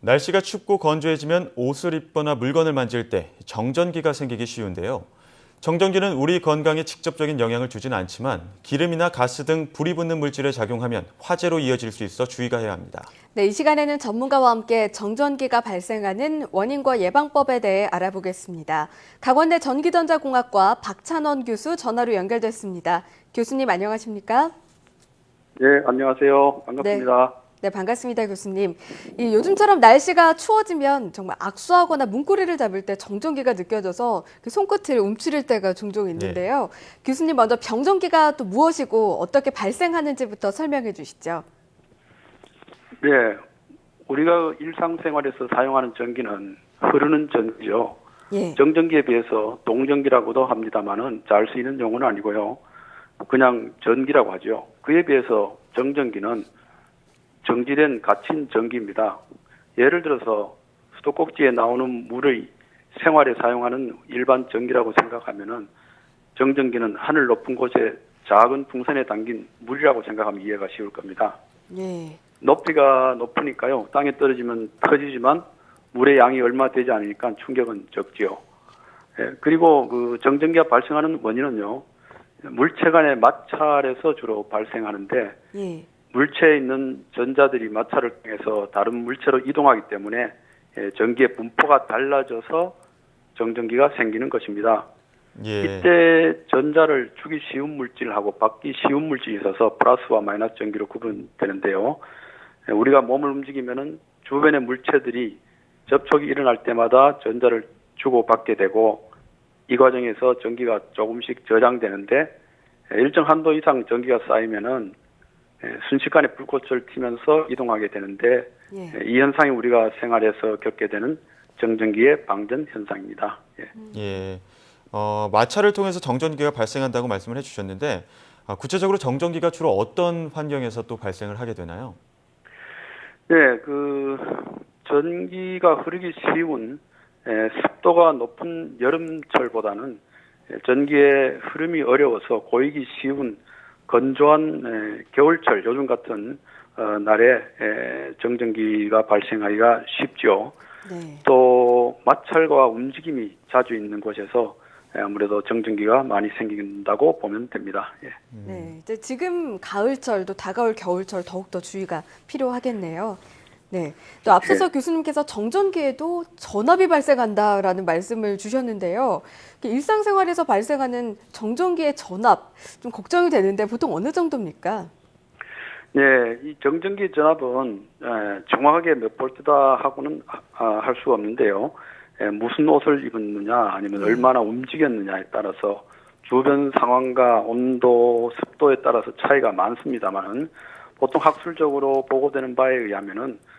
날씨가 춥고 건조해지면 옷을 입거나 물건을 만질 때 정전기가 생기기 쉬운데요. 정전기는 우리 건강에 직접적인 영향을 주진 않지만 기름이나 가스 등 불이 붙는 물질에 작용하면 화재로 이어질 수 있어 주의가 해야 합니다. 네, 이 시간에는 전문가와 함께 정전기가 발생하는 원인과 예방법에 대해 알아보겠습니다. 강원대 전기전자공학과 박찬원 교수 전화로 연결됐습니다. 교수님 안녕하십니까? 네, 안녕하세요. 반갑습니다. 네, 반갑습니다, 교수님. 이 요즘처럼 날씨가 추워지면 정말 악수하거나 문고리를 잡을 때 정전기가 느껴져서 그 손끝을 움츠릴 때가 종종 있는데요. 교수님 먼저 병전기가 또 무엇이고 어떻게 발생하는지부터 설명해 주시죠. 네, 우리가 일상생활에서 사용하는 전기는 흐르는 전기죠. 예. 정전기에 비해서 동전기라고도 합니다만은 잘 쓰이는 용어는 아니고요. 그냥 전기라고 하죠. 그에 비해서 정전기는 정지된 갇힌 전기입니다. 예를 들어서 수도꼭지에 나오는 물을 생활에 사용하는 일반 전기라고 생각하면은 정전기는 하늘 높은 곳에 작은 풍선에 담긴 물이라고 생각하면 이해가 쉬울 겁니다. 예. 높이가 높으니까요. 땅에 떨어지면 터지지만 물의 양이 얼마 되지 않으니까 충격은 적지요. 예, 그리고 그 정전기가 발생하는 원인은요. 물체 간의 마찰에서 주로 발생하는데 예. 물체에 있는 전자들이 마찰을 통해서 다른 물체로 이동하기 때문에 예, 전기의 분포가 달라져서 정전기가 생기는 것입니다. 예. 이때 전자를 주기 쉬운 물질하고 받기 쉬운 물질이 있어서 플러스와 마이너스 전기로 구분되는데요. 예, 우리가 몸을 움직이면은 주변의 물체들이 접촉이 일어날 때마다 전자를 주고 받게 되고 이 과정에서 전기가 조금씩 저장되는데 예, 일정 한도 이상 전기가 쌓이면은 예, 순식간에 불꽃을 튀면서 이동하게 되는데 예. 예, 이 현상이 우리가 생활에서 겪게 되는 정전기의 방전 현상입니다. 예. 예. 어, 마찰을 통해서 정전기가 발생한다고 말씀을 해주셨는데 아, 구체적으로 정전기가 주로 어떤 환경에서 또 발생을 하게 되나요? 네, 그 전기가 흐르기 쉬운 에, 습도가 높은 여름철보다는 에, 전기의 흐름이 어려워서 고이기 쉬운 건조한 에, 겨울철 요즘 같은 어, 날에 에, 정전기가 발생하기가 쉽죠. 네. 또 마찰과 움직임이 자주 있는 곳에서 에, 아무래도 정전기가 많이 생긴다고 보면 됩니다. 예. 네, 이제 지금 가을철도 다가올 겨울철 더욱더 주의가 필요하겠네요. 네, 또 앞서서 교수님께서 정전기에도 전압이 발생한다라는 말씀을 주셨는데요. 일상생활에서 발생하는 정전기의 전압 좀 걱정이 되는데 보통 어느 정도입니까? 네, 이 정전기 전압은 에, 정확하게 몇 볼트다 하고는 아, 할 수가 없는데요. 에, 무슨 옷을 입었느냐 아니면 얼마나 움직였느냐에 따라서 주변 상황과 온도, 습도에 따라서 차이가 많습니다만은 보통 학술적으로 보고되는 바에 의하면은 에,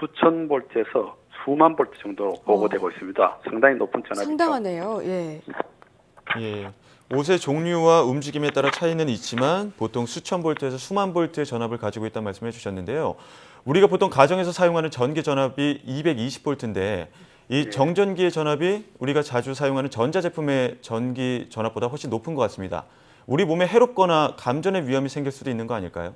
수천 볼트에서 수만 볼트 정도 보고되고 있습니다. 상당히 높은 전압이죠. 상당하네요. 예. 예. 옷의 종류와 움직임에 따라 차이는 있지만 보통 수천 볼트에서 수만 볼트의 전압을 가지고 있다는 말씀을 해주셨는데요. 우리가 보통 가정에서 사용하는 전기 전압이 220 볼트인데 이 정전기의 전압이 우리가 자주 사용하는 전자제품의 전기 전압보다 훨씬 높은 것 같습니다. 우리 몸에 해롭거나 감전의 위험이 생길 수도 있는 거 아닐까요?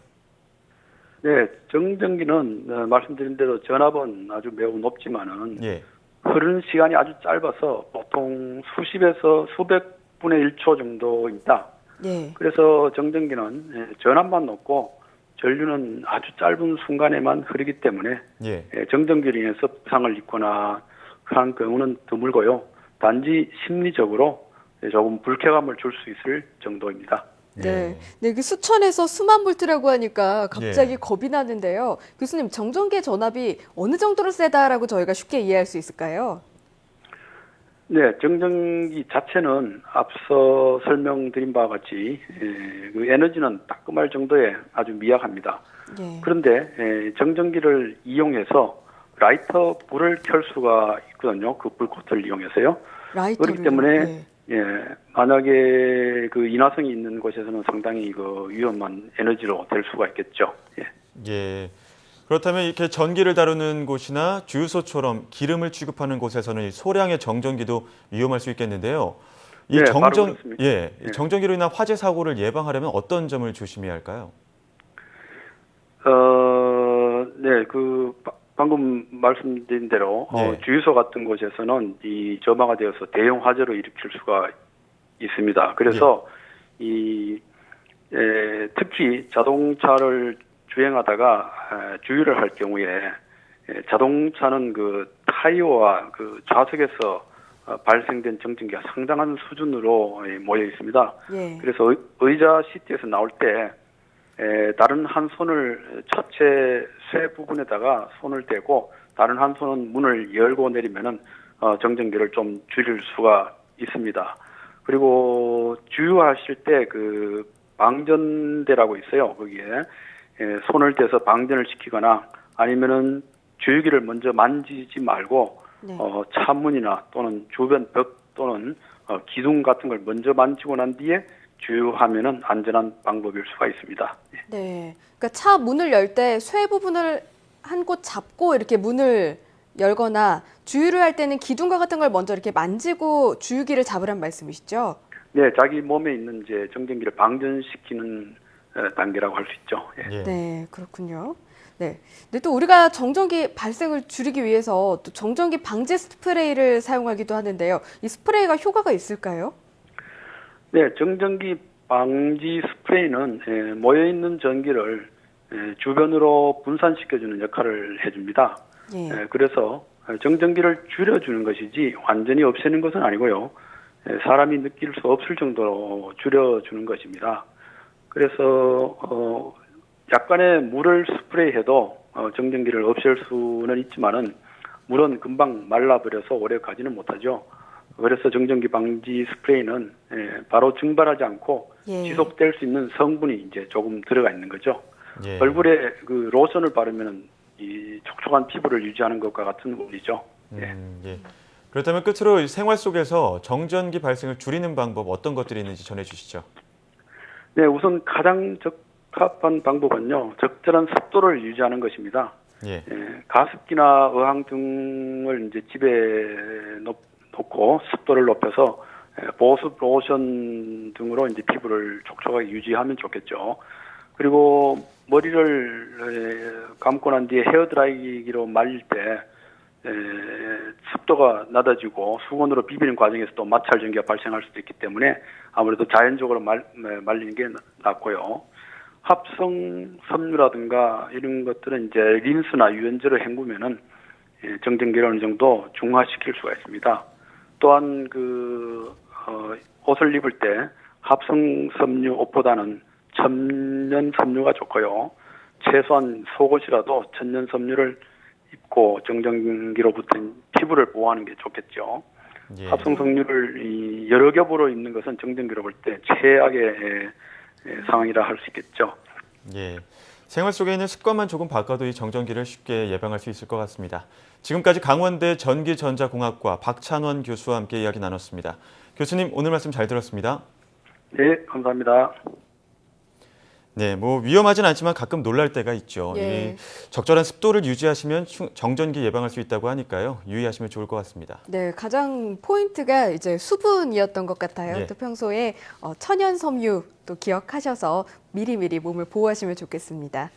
네, 정전기는 어, 말씀드린 대로 전압은 아주 매우 높지만은 예. 흐르는 시간이 아주 짧아서 보통 수십에서 수백 분의 1초 정도입니다. 예. 그래서 정전기는 예, 전압만 높고 전류는 아주 짧은 순간에만 흐르기 때문에 예. 예, 정전기로 인해서 부상을 입거나 그런 경우는 드물고요. 단지 심리적으로 예, 조금 불쾌감을 줄 수 있을 정도입니다. 네. 네, 그 수천에서 수만 볼트라고 하니까 갑자기 예. 겁이 나는데요. 교수님, 정전기의 전압이 어느 정도로 세다라고 저희가 쉽게 이해할 수 있을까요? 네, 정전기 자체는 앞서 설명드린 바와 같이 예, 그 에너지는 따끔할 정도에 아주 미약합니다. 예. 그런데 예, 정전기를 이용해서 라이터 불을 켤 수가 있거든요. 그 불꽃을 이용해서요. 라이터를. 그렇기 때문에 네. 예, 만약에 그 인화성이 있는 곳에서는 상당히 그 위험한 에너지로 될 수가 있겠죠. 예. 예. 그렇다면 이렇게 전기를 다루는 곳이나 주유소처럼 기름을 취급하는 곳에서는 이 소량의 정전기도 위험할 수 있겠는데요. 이 네, 정전. 예, 이 예. 정전기로 인한 화재 사고를 예방하려면 어떤 점을 조심해야 할까요? 어, 네, 그 바- 방금 말씀드린 대로 어, 예. 주유소 같은 곳에서는 이 점화가 되어서 대형 화재로 일으킬 수가 있습니다. 그래서 이 에, 특히 자동차를 주행하다가 에, 주유를 할 경우에 에, 자동차는 그 타이어와 그 좌석에서 어, 발생된 정전기가 상당한 수준으로 에, 모여 있습니다. 예. 그래서 의- 의자 시트에서 나올 때 에, 다른 한 손을 차체 쇠 부분에다가 손을 대고 다른 한 손은 문을 열고 내리면은 어, 정전기를 좀 줄일 수가 있습니다. 그리고 주유하실 때 그 방전대라고 있어요. 거기에 에, 손을 대서 방전을 시키거나 아니면은 주유기를 먼저 만지지 말고 네. 어, 차문이나 또는 주변 벽 또는 어, 기둥 같은 걸 먼저 만지고 난 뒤에 주유하면은 안전한 방법일 수가 있습니다. 네. 그러니까 차 문을 열 때 쇠 부분을 한 곳 잡고 이렇게 문을 열거나 주유를 할 때는 기둥과 같은 걸 먼저 이렇게 만지고 주유기를 잡으란 말씀이시죠? 네, 자기 몸에 있는 이제 정전기를 방전시키는 어, 단계라고 할 수 있죠. 예. 예. 네, 그렇군요. 네. 근데 또 우리가 정전기 발생을 줄이기 위해서 또 정전기 방지 스프레이를 사용하기도 하는데요. 이 스프레이가 효과가 있을까요? 네, 정전기 방지 스프레이는 예, 모여 있는 전기를 예, 주변으로 분산시켜주는 역할을 해줍니다. 예. 예, 그래서 정전기를 줄여주는 것이지 완전히 없애는 것은 아니고요. 예, 사람이 느낄 수 없을 정도로 줄여주는 것입니다. 그래서 어, 약간의 물을 스프레이해도 어, 정전기를 없앨 수는 있지만은 물은 금방 말라버려서 오래 가지는 못하죠. 그래서 정전기 방지 스프레이는 예, 바로 증발하지 않고 예. 지속될 수 있는 성분이 이제 조금 들어가 있는 거죠. 예. 얼굴에 그 로션을 바르면 이 촉촉한 피부를 유지하는 것과 같은 원리죠. 예. 음, 예. 그렇다면 끝으로 생활 속에서 정전기 발생을 줄이는 방법 어떤 것들이 있는지 전해주시죠. 네, 우선 가장 적합한 방법은요, 적절한 습도를 유지하는 것입니다. 예. 예, 가습기나 어항 등을 이제 집에 놓, 놓고 습도를 높여서 예, 보습 로션 등으로 이제 피부를 촉촉하게 유지하면 좋겠죠. 그리고 머리를 에, 감고 난 뒤에 헤어 드라이기로 말릴 때 에, 습도가 낮아지고 수건으로 비비는 과정에서 또 마찰 전기가 발생할 수도 있기 때문에 아무래도 자연적으로 말, 에, 말리는 게 낫고요. 합성 섬유라든가 이런 것들은 이제 린스나 유연제로 헹구면은 예, 정전기를 어느 정도 중화시킬 수가 있습니다. 또한 그 어, 옷을 입을 때 합성 섬유 옷보다는 천연 섬유가 좋고요. 최소한 속옷이라도 천연 섬유를 입고 정전기로부터 피부를 보호하는 게 좋겠죠. 예. 합성 섬유를 이 여러 겹으로 입는 것은 정전기로 볼 때 최악의 상황이라 할 수 있겠죠. 예. 생활 속에 있는 습관만 조금 바꿔도 이 정전기를 쉽게 예방할 수 있을 것 같습니다. 지금까지 강원대 전기전자공학과 박찬원 교수와 함께 이야기 나눴습니다. 교수님 오늘 말씀 잘 들었습니다. 네, 감사합니다. 네, 뭐 위험하진 않지만 가끔 놀랄 때가 있죠. 예. 이 적절한 습도를 유지하시면 충- 정전기 예방할 수 있다고 하니까요. 유의하시면 좋을 것 같습니다. 네, 가장 포인트가 이제 수분이었던 것 같아요. 예. 또 평소에 어, 천연 섬유 또 기억하셔서 미리미리 몸을 보호하시면 좋겠습니다.